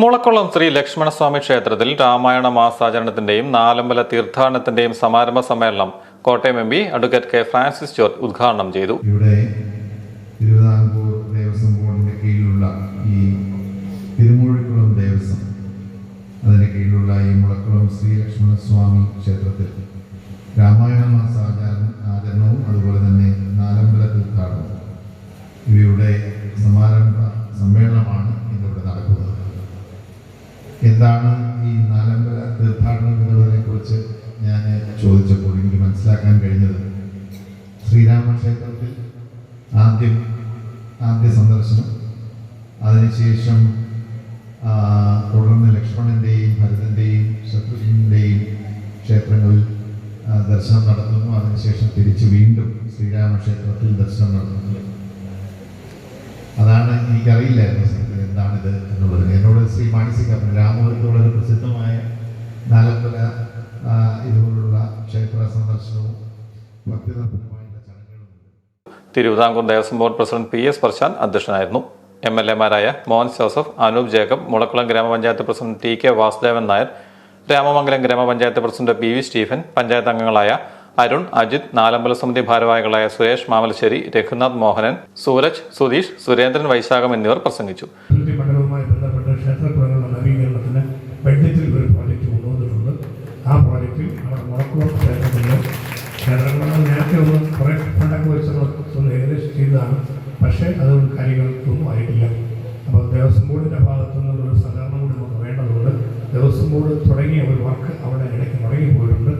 മുളക്കുളം ശ്രീ ലക്ഷ്മണസ്വാമി ക്ഷേത്രത്തിൽ രാമായണ മാസാചരണത്തിന്റെയും നാലമ്പല തീർത്ഥാടനത്തിന്റെയും സമാരംഭ സമ്മേളനം Kottayam M P advocate K Francis George ഉദ്ഘാടനം ചെയ്തു. ഇവിടെ തിരുവിതാംകൂർ ദേവസ്വം ബോർഡിന്റെ കീഴിലുള്ള ഈ തിരുമൂഴിക്കുളം ദേവസ്വം അതിന്റെ കീഴിലുള്ള ഈ മുളക്കുളം ശ്രീ ലക്ഷ്മണസ്വാമി ക്ഷേത്രത്തിൽ രാമായണ മാസ ആചാര ആചരണവും അതുപോലെ തന്നെ നാലമ്പല തീർത്ഥാടനവും. ഇവയുടെ സമാരംഭ എന്താണ് ഈ നാലമ്പല തീർത്ഥാടനം എന്നുള്ളതിനെ കുറിച്ച് ഞാൻ ചോദിച്ചപ്പോൾ എനിക്ക് മനസ്സിലാക്കാൻ കഴിഞ്ഞത്? ശ്രീരാമ ക്ഷേത്രത്തിൽ ആദ്യം ആദ്യ സന്ദർശനം അതിനുശേഷം തുടർന്ന് ലക്ഷ്മണന്റെയും ഭരതന്റെയും ശത്രുഘ്നന്റെയും ക്ഷേത്രങ്ങളിൽ ദർശനം നടത്തുന്നു. അതിനുശേഷം തിരിച്ച് വീണ്ടും ശ്രീരാമക്ഷേത്രത്തിൽ ദർശനം നടത്തുന്നു. അതാണ് എനിക്കറിയില്ലായിരുന്നു. എന്ന് എന്നുള്ളത് എന്നോട് ശ്രീ മാനസിക രാമപുരത്ത് വളരെ പ്രസിദ്ധമായ നാലമ്പല ആ, ഇതുപോലുള്ള ക്ഷേത്ര സന്ദർശനവും ചടങ്ങുകളുമുണ്ട്. Thiruvithamkoor Devaswom board president P S Prashanth അധ്യക്ഷനായിരുന്നു. എം എൽ എമാരായ മോഹൻ ജോസഫ് അനൂപ് ജേക്കബ് മുളക്കുളം ഗ്രാമപഞ്ചായത്ത് president T K Vasudevan Nair Ramamangalam ഗ്രാമപഞ്ചായത്ത് president P V Stephen panchayat അംഗങ്ങളായ അരുൺ അജിത് നാലമ്പല സമിതി ഭാരവാഹികളായ സുരേഷ് മാമലശ്ശേരി രഘുനാഥ് മോഹനൻ സൂരജ് സുധീഷ് സുരേന്ദ്രൻ വൈശാഖം എന്നിവർ പ്രസംഗിച്ചു. ബഡ്ജറ്റിൽ ഒരു പ്രോജക്റ്റ് ആ നമ്മുടെ പക്ഷേ അത് കാര്യങ്ങൾക്കൊന്നും ആയിട്ടില്ല. അപ്പോൾ ദേവസ്വം ബോർഡിന്റെ ഭാഗത്തു നിന്നുള്ളൊരു സഹകരണം കൂടി നമുക്ക് വേണ്ടതുകൊണ്ട് ദേവസ്വം ബോർഡ് തുടങ്ങിയ ഒരു വർക്ക് അവിടെ ഇടയ്ക്ക് തുടങ്ങിപ്പോയിട്ടുണ്ട്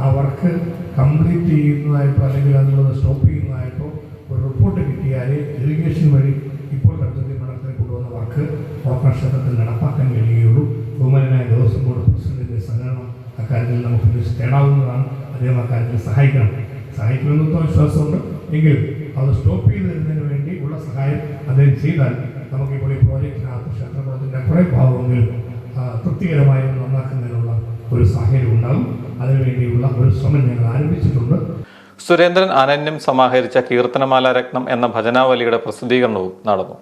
ആ വർക്ക് കംപ്ലീറ്റ് ചെയ്യുന്നതായിട്ടോ അല്ലെങ്കിൽ അതിനുള്ളത് സ്റ്റോപ്പ് ചെയ്യുന്നതായിട്ടോ ഒരു റിപ്പോർട്ട് കിട്ടിയാൽ ഇറിഗേഷൻ വഴി ഇപ്പോൾ പ്രകൃതി മണ്ഡലത്തിൽ കൊണ്ടുവന്ന വർക്ക് ഓപ്പറേഷത്തിൽ നടപ്പാക്കാൻ കഴിയുകയുള്ളൂ. ബഹുമാനായ ദേവസ്വം ബോർഡ് പ്രസിഡന്റിന്റെ സഹകരണം അക്കാര്യത്തിൽ നമുക്ക് തേടാവുന്നതാണ്. അദ്ദേഹം അക്കാര്യത്തിൽ സഹായിക്കണം. സഹായിക്കുമെന്നൊക്കെ വിശ്വാസമുണ്ട്. എങ്കിലും അത് സ്റ്റോപ്പ് ചെയ്ത് തരുന്നതിന് വേണ്ടി ഉള്ള സഹായം അദ്ദേഹം ചെയ്താൽ നമുക്കിപ്പോൾ ഈ പ്രോജക്റ്റിനകത്ത് ക്ഷേത്രകുളത്തിന്റെ കുറേ ഭാഗമെങ്കിലും തൃപ്തികരമായി നന്നാക്കുന്നതിനുള്ള ഒരു സാഹചര്യം ഉണ്ടാകും. ശ്രമം ഞങ്ങൾ ആരംഭിച്ചിട്ടുണ്ട്. സുരേന്ദ്രൻ അനന്യം സമാഹരിച്ച കീർത്തനമാല രത്നം എന്ന ഭജനാവലിയുടെ പ്രസിദ്ധീകരണവും നടന്നു.